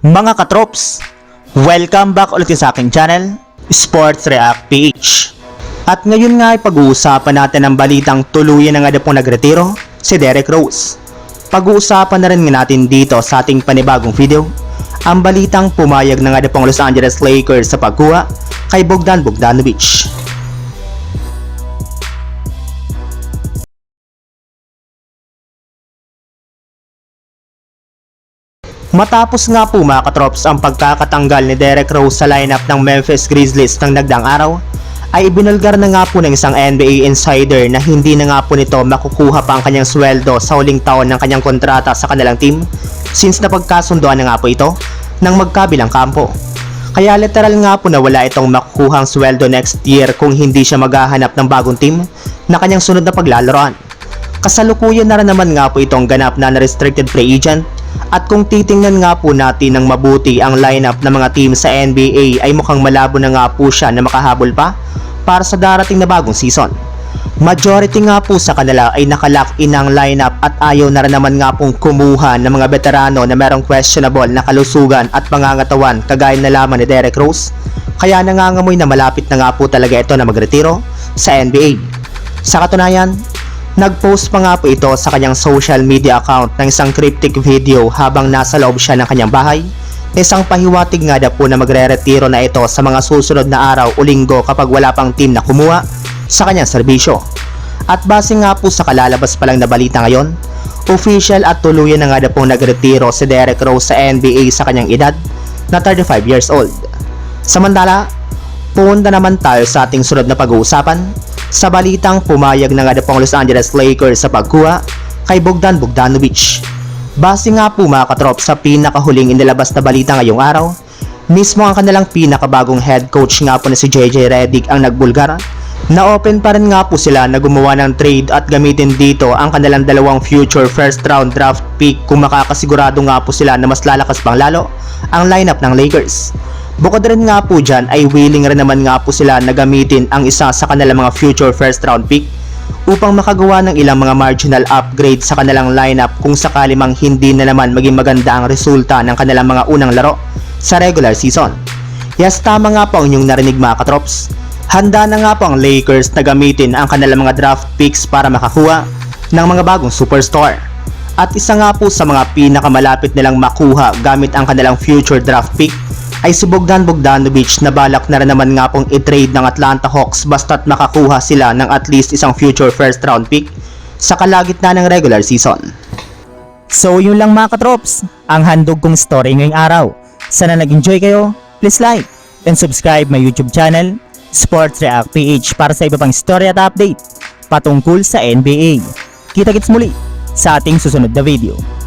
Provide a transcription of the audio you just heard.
Mga katrops, welcome back ulit sa aking channel, Sports React PH. At ngayon nga ay pag-uusapan natin ang balitang tuluyan na nga na pong nagretiro, si Derek Rose. Pag-uusapan na rin nga natin dito sa ating panibagong video, ang balitang pumayag na nga na pong Los Angeles Lakers sa pagkuha kay Bogdan Bogdanovic. Matapos nga po mga katrops ang pagkakatanggal ni Derek Rose sa lineup ng Memphis Grizzlies ng nagdang araw, ay ibinulgar na nga po ng isang NBA insider na hindi na nga po nito makukuha pa ang kanyang sweldo sa huling taon ng kanyang kontrata sa kanilang team since napagkasundoan na nga po ito ng magkabilang kampo. Kaya literal nga po na wala itong makukuhang sweldo next year kung hindi siya maghahanap ng bagong team na kanyang sunod na paglalaroan. Kasalukuyan na rin naman nga po itong ganap na restricted free agent at kung titingnan nga po natin ng mabuti ang lineup ng mga team sa NBA ay mukhang malabo na nga po siya na makahabol pa para sa darating na bagong season. Majority nga po sa kanila ay nakalock in ang lineup at ayaw na rin naman nga pong kumuha ng mga veterano na merong questionable na kalusugan at pangangatawan kagaya na lamang ni Derek Rose. Kaya nangangamoy na malapit na nga po talaga ito na magretiro sa NBA. Sa katunayan, Nag-post pa nga po ito sa kanyang social media account ng isang cryptic video habang nasa loob siya ng kanyang bahay. Isang pahiwatig nga na po na magre-retiro na ito sa mga susunod na araw o linggo kapag wala pang team na kumuha sa kanyang serbisyo. At base nga po sa kalalabas pa lang na balita ngayon, official at tuluyan na nga na pong nagretiro si Derek Rose sa NBA sa kanyang edad na 35 years old. Samantala, punta naman tayo sa ating sunod na pag-uusapan sa balitang pumayag na nga Los Angeles Lakers sa pagkuha kay Bogdan Bogdanovic. Base nga po mga katrop sa pinakahuling inilabas na balita ngayong araw, mismo ang kanilang pinakabagong head coach nga po na si JJ Redick ang nagbulgar na open pa rin nga po sila na gumawa ng trade at gamitin dito ang kanilang dalawang future first round draft pick kung makakasigurado nga po sila na mas lalakas pang lalo ang lineup ng Lakers. Bukod rin nga po dyan ay willing rin naman nga po sila na gamitin ang isa sa kanilang mga future first round pick upang makagawa ng ilang mga marginal upgrade sa kanilang lineup kung sakali mang hindi na naman maging maganda ang resulta ng kanilang mga unang laro sa regular season. Yes, tama nga po ang inyong narinig mga katrops. Handa na nga po ang Lakers na gamitin ang kanilang mga draft picks para makakuha ng mga bagong superstar. At isa nga po sa mga pinakamalapit nilang makuha gamit ang kanilang future draft pick ay si Bogdan Bogdanovic na balak na rin naman nga pong i-trade ng Atlanta Hawks basta't makakuha sila ng at least isang future first round pick sa kalagitnaan ng regular season. So yun lang mga katrops, ang handog kong story ngayong araw. Sana nag-enjoy kayo, please like and subscribe my YouTube channel, Sports React PH para sa iba pang story at update patungkol sa NBA. Kita-kits muli sa ating susunod na video.